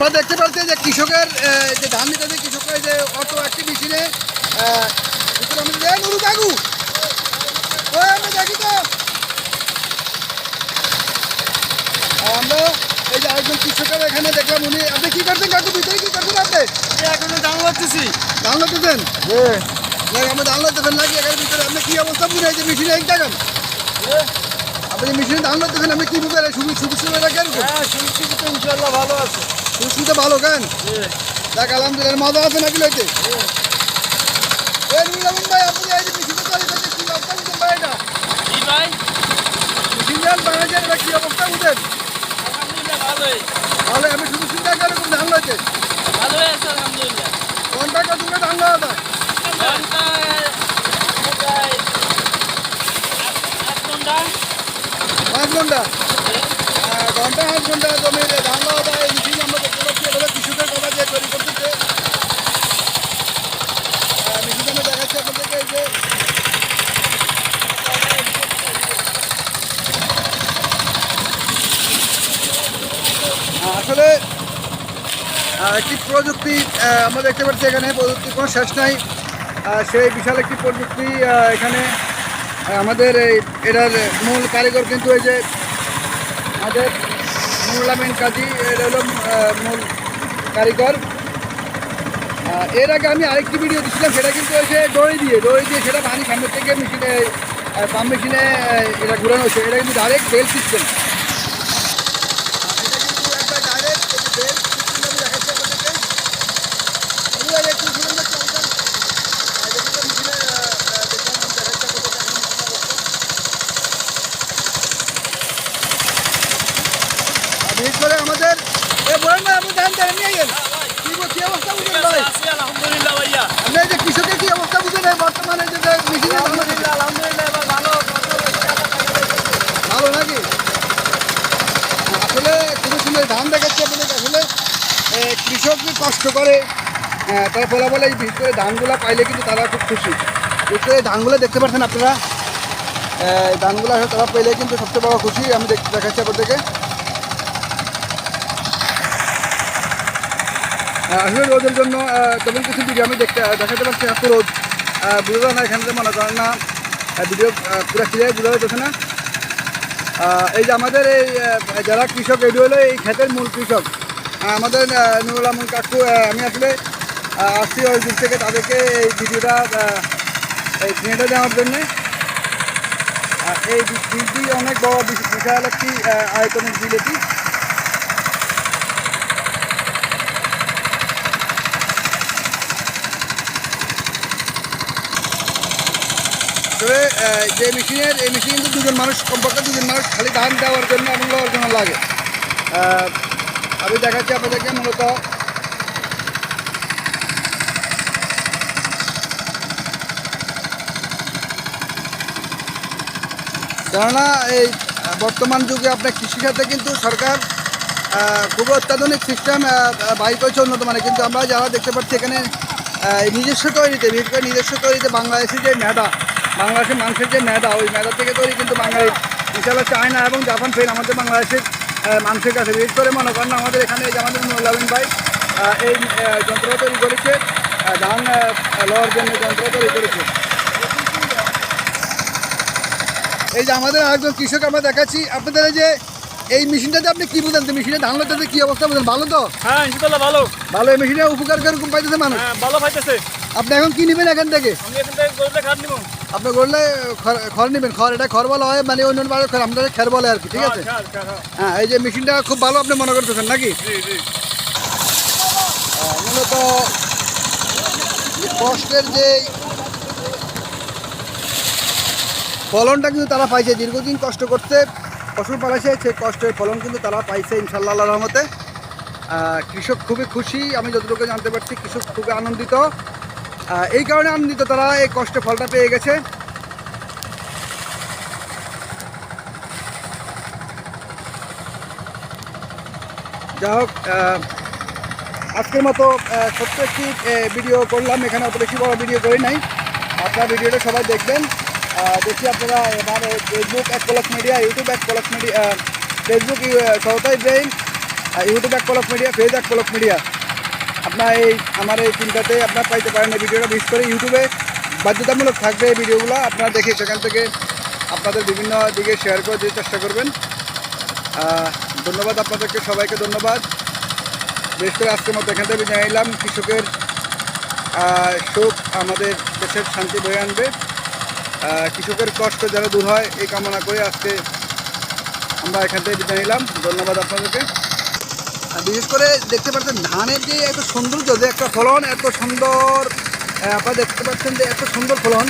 আমরা দেখতে পাচ্ছি যে কৃষকের যে ধান নিতে যে কৃষকের যে অটো একটি মেশিনে আমি নুরু কাকু! ওই আমি দেখি তো! আমরা এই যে আরেকজন কৃষকের এখানে দেখলাম উনি আপনি কি করছেন কাকু? ভিতরে কি করছেন আপনি? এখনও ধান লাগতেছি ধান লাগতেছেন না আমরা ধান লাগতেছেন নাকি? এখানে ভিতরে আপনি কি অবস্থা? বুঝে এই যে মেশিনে এক টাকান আপনি মেশিনে ধান লাগতেছেন আপনি কি বুঝেন সুবিধা সুবিধা কেন হ্যাঁ তো ইনশাল্লাহ ভালো আছে। সুবিধা ভালো কেন? দেখ আলহামদুলিল্লাহ মজা আছে নাকি লইতে? ভাই আপনি এই যে তৈরি করতে কি অবস্থা বুঝেন ভাই এটা? ভাই? মেশিন বানাইছেন এটা কি অবস্থা বুঝেন ভালোই। তাহলে আমি শুধু চিন্তা করে কোন ধান লইতে। ভালোই আছে আলহামদুলিল্লাহ। ঘণ্টা কত করে ধান লওয়া যায়? ঘণ্টা প্রায় আট ঘণ্টা। পাঁচ ঘণ্টা? আট ঘণ্টা ধান লওয়া যায় এই মেশিন আমরা দেখতে পাচ্ছি এভাবে কৃষকের কথা যে তৈরি করতেছে মেশিন আমরা দেখাচ্ছি আপনাদেরকে এই যে আহ, আসলে একটি প্রযুক্তি আমরা দেখতে পাচ্ছি এখানে প্রযুক্তির কোনো শেষ নাই। সেই বিশাল একটি প্রযুক্তি এখানে আমাদের এই, এটার মূল কারিগর কিন্তু এই যে আমাদের নুরুল কাজী এটা হলো মূল কারিগর। এর আগে আমি আরেকটি ভিডিও দিচ্ছিলাম সেটা কিন্তু যে দড়ি দিয়ে দড়ি দিয়ে সেটা পানি সামনের থেকে মেশিনে পাম্প মেশিনে এটা ঘুরানো হচ্ছে। এটা কিন্তু ডাইরেক্ট বেল সিস্টেম এটা কিন্তু একটা ডাইরেক্ট বেল সিস্টেম আমি দেখাচ্ছি আপনাদেরকে এগুলো একটু ঘুরানো চলছেন আর দেখুন তো মেশিনে আহ, আহ, দেখলাম আমি দেখাচ্ছি আপনাদেরকে এখন মেশিনের অবস্থা। আর বিশেষ করে আমাদের এ বলেন না আপনি ধান ধান নিয়ে গেলেন কি অবস্থা বুঝেন ভাই? আলহামদুলিল্লাহ ভাইয়া। আপনি যে কৃষকের কি অবস্থা বুঝেন বর্তমানে যে যে মেশিনে ধান আলহামদুলিল্লাহ আলহামদুলিল্লাহ ভালো। ভালো নাকি? আসলে খুবই সুন্দর ধান দেখাচ্ছে আপনাদের আসলে কৃষক যে কষ্ট করে তার ফলাফলে এই বিশেষ করে ধানগুলো পাইলে কিন্তু তারা খুব খুশি। বিশেষ করে ধানগুলো দেখতে পাচ্ছেন আপনারা? ধানগুলো তারা পেলে কিন্তু সবচেয়ে বড় খুশি। আমি দেখ- দেখাচ্ছি আপনাদেরকে। আসলে রোদের জন্য তেমন কিছু ভিডিও আমি দেখতে দেখাতে পারছি এত রোদ। আহ, বোঝা যায় না এখানে মনে করেন না ভিডিও পুরো ক্লিয়ার বোঝা যাচ্ছে না। এই যে আমাদের এই যারা কৃষক এটি হলো এই ক্ষেতের মূল কৃষক। আমাদের আহ, নুরুল আমন কাকু আমি আসলে আসছি ওই দিক থেকে তাদেরকে এই ভিডিওটা এই ভিডিওটা দেওয়ার জন্যে। এই বিলটি অনেক বড় বিশ- বিশাল একটি আয়তনের বিল তবে যে মেশিনের এই মেশিন কিন্তু দুজন মানুষ, কমপক্ষে দুজন মানুষ খালি ধান দেওয়ার জন্য এবং জন্য লাগে। আমি দেখাচ্ছি আপনাদেরকে মূলত। কেননা এই বর্তমান যুগে আপনার কৃষিখাতে কিন্তু সরকার খুবই অত্যাধুনিক সিস্টেম বাই করেছে উন্নত মানে কিন্তু আমরা যারা দেখতে পাচ্ছি এখানে নিজস্ব তৈরিতে, বিশেষ করে নিজস্ব তৈরিতে বাংলাদেশের যে মেধা বাংলাদেশের মানুষের যে মেধা ওই মেধা থেকে তৈরি কিন্তু বাঙালি। ইনশাল্লাহ চায়না এবং জাপান ফের আমাদের বাংলাদেশের মানুষের কাছে। বিশেষ করে মনে করেন আমাদের এখানে এই যে আমাদের নুরুল্লাবিন ভাই এই যন্ত্র তৈরি করেছে ধান লওয়ার জন্য যন্ত্র তৈরি করেছে। এই যে আমাদের আরেকজন কৃষক আমরা দেখাচ্ছি আপনাদের যে এই মেশিনটাতে আপনি কি বুঝেন? যে মেশিনে ধান লোটাতে কি অবস্থা বুঝেন? ভালো তো? হ্যাঁ ভালো। ভালো এই মেশিনে উপকার কীরকম পাইতেছে মানুষ? হ্যাঁ ভালো পাইতেছে। আপনি এখন কি নেবেন এখান থেকে? আপনি করলে খড়- নেবেন। খড় এটা খড় বলা হয় মানে অন্য বাড়ির খড় আমাদের খের বলে আর কি ঠিক আছে? খাট খাট হ্যাঁ। হ্যাঁ এই যে মেশিনটা খুব ভালো আপনি মনে করতেছেন নাকি? মূলত কষ্টের যে ফলনটা কিন্তু তারা পাইছে দীর্ঘদিন কষ্ট করতে ফসল পালাইছে সেই কষ্টের ফলন কিন্তু তারা পাইছে ইনশাল্লাহ রহমতে। কৃষক খুবই খুশি আমি যতটুকু জানতে পারছি কৃষক খুবই আনন্দিত। এই কারণে আনন্দিত তারা এই কষ্টের ফলটা পেয়ে গেছে। যাই হোক আজকের মতো ছোট্ট একটি ভিডিও করলাম। এখানে অত বেশি বড় ভিডিও করি নাই। আপনারা ভিডিওটা সবাই দেখবেন। দেখি আপনারা এবার ফেসবুক এক কলক মিডিয়া ইউটিউব এক কলক মিডিয়া ফেসবুক সহতা Ibrahim YouTube Ek Palak media face এক পলক মিডিয়া আপনার এই আমার এই তিনটাতে আপনার পাইতে পারেন। এই ভিডিওটা বিশেষ করে ইউটিউবে বাধ্যতামূলক থাকবে এই ভিডিওগুলো। আপনারা দেখে সেখান থেকে আপনাদের বিভিন্ন দিকে শেয়ার করে দিতে চেষ্টা করবেন। ধন্যবাদ আপনাদেরকে, সবাইকে ধন্যবাদ। বিশেষ করে আজকের মতো এখান থেকে বিদায় নিলাম। কৃষকের সুখ আমাদের দেশের শান্তি বয়ে আনবে। কৃষকের কষ্ট যেন দূর হয়, এই কামনা করে আজকে আমরা এখান থেকে বিদায় নিলাম। ধন্যবাদ আপনাদেরকে। বিশেষ করে দেখতে পাচ্ছেন, ধানের যে এত সৌন্দর্য যে একটা ফলন, এত সুন্দর আপনারা দেখতে পাচ্ছেন যে এত সুন্দর ফলন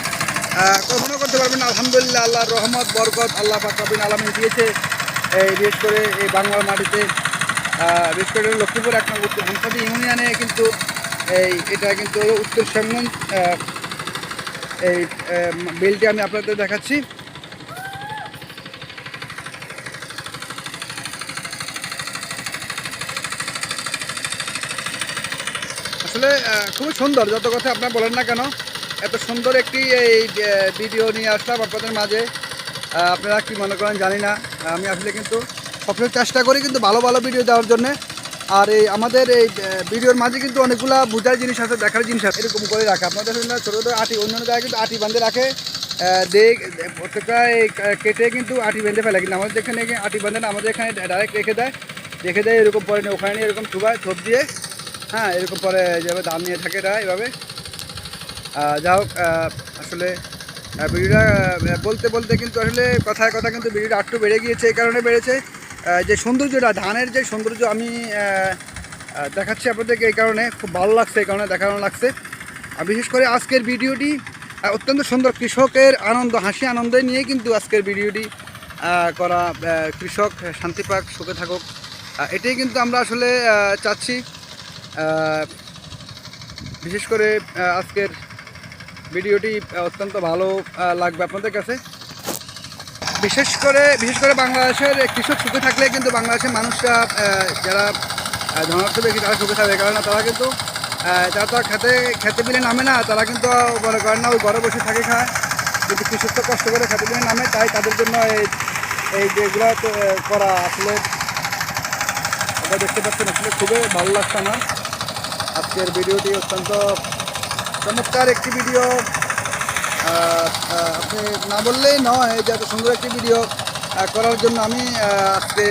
কল্পনা করতে পারবেন আলহামদুলিল্লাহ, আল্লাহর রহমত, বরকত আল্লাহ পাকাবিন আলমী দিয়েছে। এই বিশেষ করে এই বাংলার মাটিতে বিশেষ করে লক্ষ্মীপুর এক নম্বর উত্তর হামসাদি ইউনিয়নে কিন্তু এই, এটা কিন্তু উত্তর সংগন এই বিলটি আমি আপনাদের দেখাচ্ছি। আসলে খুবই সুন্দর, যত কথা আপনার বলেন না কেন, এত সুন্দর একটি এই ভিডিও নিয়ে আসলাম আপনাদের মাঝে। আপনারা কি মনে করেন জানি না, আমি আসলে কিন্তু সবসময় চেষ্টা করি কিন্তু ভালো ভালো ভিডিও দেওয়ার জন্য। আর এই আমাদের এই ভিডিওর মাঝে কিন্তু অনেকগুলা বোঝার জিনিস আছে, দেখার জিনিস আছে, এরকম করে রাখে। আপনাদের ছোটো ছোটো আটি, অন্যান্য জায়গায় কিন্তু আটি বাঁধে রাখে। দেখ, প্রত্যেকটা কেটে কিন্তু আটি বেঁধে ফেলে। কিন্তু আমাদের এখানে আটি বাঁধে না, আমাদের এখানে ডাইরেক্ট রেখে দেয়। রেখে দেয়, এরকম পরে ওখানে এরকম থুবায় থোপ দিয়ে। হ্যাঁ এরকম পরে যেভাবে দাম নিয়ে থাকে এরা, এভাবে। যা হোক আসলে ভিডিওটা বলতে বলতে কিন্তু আসলে কথায় কথা কিন্তু ভিডিওটা একটু বেড়ে গিয়েছে, এই কারণে বেড়েছে। যে সৌন্দর্যটা, ধানের যে সৌন্দর্য আমি দেখাচ্ছি আপনাদেরকে এই কারণে, খুব ভালো লাগছে, এই কারণে দেখানো লাগছে। আর বিশেষ করে আজকের ভিডিওটি অত্যন্ত সুন্দর কৃষকের আনন্দ, হাসি, আনন্দে নিয়ে কিন্তু আজকের ভিডিওটি করা কৃষক শান্তি পাক, সুখে থাকুক। এটাই কিন্তু আমরা আসলে চাচ্ছি। বিশেষ করে আজকের ভিডিওটি অত্যন্ত ভালো লাগবে আপনাদের কাছে। বিশেষ করে বিশেষ করে বাংলাদেশের কৃষক সুখে থাকলে কিন্তু বাংলাদেশের মানুষরা যারা ধনার্থ ব্যক্তি, তারা সুখে থাকবে। কারণ তারা কিন্তু যারা তো আর খেতে খেতে বিলে নামে না, তারা কিন্তু মনে করেন না, ওই ঘরে বসে থাকে খায়। কিন্তু কৃষক তো কষ্ট করে খেতে বিলে নামে, তাই তাদের জন্য এই এই যেগুলো করা আসলে আপনারা দেখতে পাচ্ছেন, আসলে খুবই ভালো লাগছে আমার। আজকের ভিডিওটি অত্যন্ত চমৎকার একটি ভিডিও। আপনি না বললেই নয় যে এত সুন্দর একটি ভিডিও করার জন্য আমি আজকে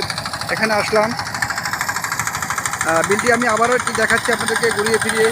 এখানে আসলাম। বিলটি আমি আবারও একটি দেখাচ্ছি আপনাদেরকে, ঘুরিয়ে ফিরিয়ে।